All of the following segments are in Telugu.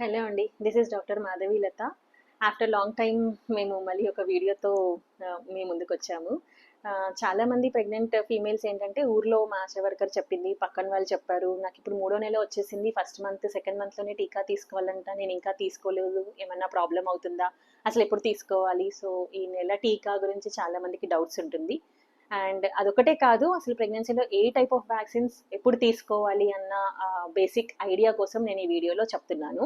హలో అండి. This is doctor Madhavi Latha after long time మేము మళ్ళీ ఒక వీడియోతో మీ ముందుకు వచ్చాము. చాలామంది ప్రెగ్నెంట్ ఫీమేల్స్ ఏంటంటే ఊర్లో మా ఆశా వర్కర్ చెప్పింది పక్కన వాళ్ళు చెప్పారు నాకు ఇప్పుడు మూడో నెల వచ్చేసింది ఫస్ట్ మంత్ సెకండ్ మంత్లోనే టీకా తీసుకోవాలంట నేను ఇంకా తీసుకోలేదు ఏమన్నా ప్రాబ్లం అవుతుందా? అసలు ఎప్పుడు తీసుకోవాలి? సో ఈ నెల టీకా గురించి చాలామందికి డౌట్స్ ఉంటుంది. అండ్ అదొకటే కాదు అసలు ప్రెగ్నెన్సీలో ఏ టైప్ ఆఫ్ వ్యాక్సిన్స్ ఎప్పుడు తీసుకోవాలి అన్న బేసిక్ ఐడియా కోసం నేను ఈ వీడియోలో చెప్తున్నాను.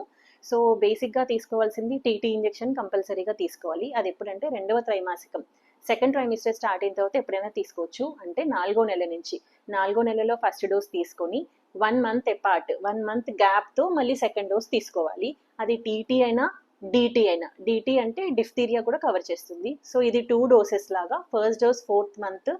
సో బేసిక్గా తీసుకోవాల్సింది టీటీ ఇంజెక్షన్ కంపల్సరీగా తీసుకోవాలి. అది ఎప్పుడంటే రెండవ త్రైమాసికం. సెకండ్ ట్రైమిస్టర్ స్టార్ట్ అయిన తర్వాత ఎప్పుడైనా తీసుకోవచ్చు. అంటే నాలుగో నెల నుంచి. నాలుగో నెలలో ఫస్ట్ డోస్ తీసుకొని one month apart one month గ్యాప్తో మళ్ళీ సెకండ్ డోస్ తీసుకోవాలి. అది టీటీ అయినా డిటి అయినా. డిటి అంటే డిఫ్తీరియా కూడా కవర్ చేస్తుంది. సో ఇది టూ డోసెస్ లాగా. First dose fourth month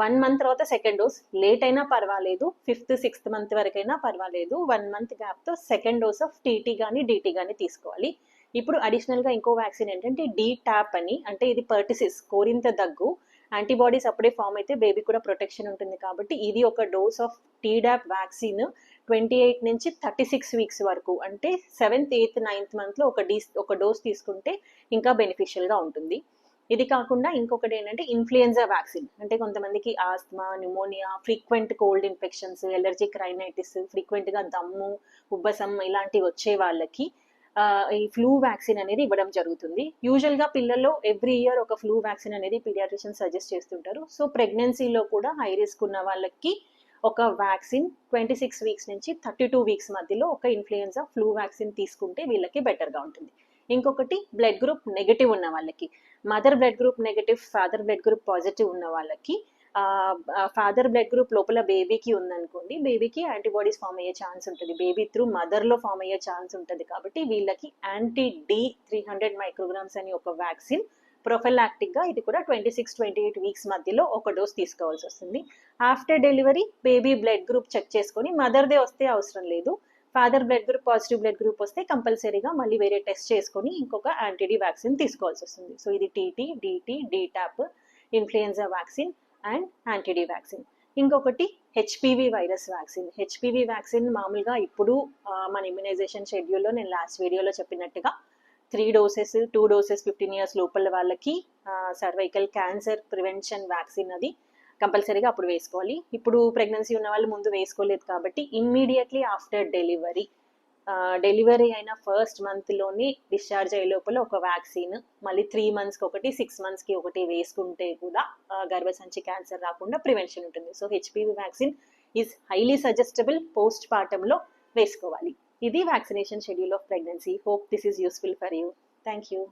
one month తర్వాత సెకండ్ డోస్ లేట్ అయినా పర్వాలేదు. ఫిఫ్త్ సిక్స్త్ మంత్ వరకైనా పర్వాలేదు. వన్ మంత్ గ్యాప్తో సెకండ్ డోస్ ఆఫ్ టీటీ కానీ డీటీ కానీ తీసుకోవాలి. ఇప్పుడు అడిషనల్గా ఇంకో వ్యాక్సిన్ ఏంటంటే డీ ట్యాప్ అని అంటే ఇది పర్టిసిస్ కోరింత దగ్గు. యాంటీబాడీస్ అప్పుడే ఫామ్ అయితే బేబీ కూడా ప్రొటెక్షన్ ఉంటుంది కాబట్టి ఇది ఒక dose of Tdap vaccine twenty eight నుంచి థర్టీ సిక్స్ వీక్స్ వరకు. అంటే సెవెంత్ ఎయిత్ నైన్త్ మంత్లో ఒక డీ ఒక డోస్ తీసుకుంటే ఇంకా బెనిఫిషియల్గా ఉంటుంది. ఇది కాకుండా ఇంకొకటి ఏంటంటే ఇన్ఫ్లుయెన్జా వ్యాక్సిన్ అంటే కొంతమందికి asthma pneumonia frequent cold infections allergic rhinitis ఫ్రీక్వెంట్గా దమ్ము ఉబ్బసం ఇలాంటివి వచ్చే వాళ్ళకి ఈ ఫ్లూ వ్యాక్సిన్ అనేది ఇవ్వడం జరుగుతుంది. యూజువల్గా పిల్లల్లో ఎవ్రీ ఇయర్ ఒక ఫ్లూ వ్యాక్సిన్ అనేది పీడియాట్రిషియన్ సజెస్ట్ చేస్తుంటారు. సో ప్రెగ్నెన్సీలో కూడా హై రిస్క్ ఉన్న వాళ్ళకి ఒక వ్యాక్సిన్ ట్వంటీ సిక్స్ వీక్స్ నుంచి థర్టీ టూ వీక్స్ మధ్యలో ఒక ఇన్ఫ్లుయెన్జా ఫ్లూ వ్యాక్సిన్ తీసుకుంటే వీళ్ళకి బెటర్గా ఉంటుంది. ఇంకొకటి బ్లడ్ గ్రూప్ నెగటివ్ ఉన్న వాళ్ళకి. Mother blood group negative father blood group positive ఉన్న వాళ్ళకి. ఫాదర్ బ్లడ్ గ్రూప్ లోపల బేబీకి ఉందనుకోండి బేబీకి యాంటీబాడీస్ ఫామ్ అయ్యే ఛాన్స్ ఉంటుంది. బేబీ త్రూ మదర్లో ఫామ్ అయ్యే ఛాన్స్ ఉంటుంది కాబట్టి వీళ్ళకి anti D three hundred micrograms అని ఒక వ్యాక్సిన్ ప్రొఫెలాక్టిక్గా ఇది కూడా twenty six twenty eight weeks మధ్యలో ఒక డోస్ తీసుకోవాల్సి వస్తుంది. After delivery baby blood group check చేసుకొని మదర్దే వస్తే అవసరం లేదు. Father blood group positive blood group వస్తే కంపల్సరీగా మళ్ళీ వేరే టెస్ట్ చేసుకొని ఇంకొక యాంటీడీ వ్యాక్సిన్ తీసుకోవాల్సి వస్తుంది. సో ఇది TT DT DTaP influenza vaccine and anti D vaccine. ఇంకొకటి HPV virus vaccine. HPV vaccine మామూలుగా ఇప్పుడు మన ఇమ్యునైజేషన్ షెడ్యూల్లో నేను లాస్ట్ వీడియోలో చెప్పినట్టుగా three doses two doses fifteen years లోపల వాళ్ళకి సర్వైకల్ క్యాన్సర్ ప్రివెన్షన్ వ్యాక్సిన్ అది కంపల్సరీగా అప్పుడు వేసుకోవాలి. ఇప్పుడు ప్రెగ్నెన్సీ ఉన్న వాళ్ళు ముందు వేసుకోలేదు కాబట్టి ఇమ్మీడియట్లీ ఆఫ్టర్ డెలివరీ. డెలివరీ అయిన ఫస్ట్ మంత్లోనే డిశ్చార్జ్ అయ్యే లోపల ఒక వ్యాక్సిన్ మళ్ళీ త్రీ మంత్స్కి ఒకటి సిక్స్ మంత్స్కి ఒకటి వేసుకుంటే కూడా ఆ, గర్భసంచి క్యాన్సర్ రాకుండా ప్రివెన్షన్ ఉంటుంది. So HPV vaccine is highly suggestable post పార్టంలో వేసుకోవాలి. ఇది vaccination schedule of pregnancy. Hope this is useful for you. Thank you.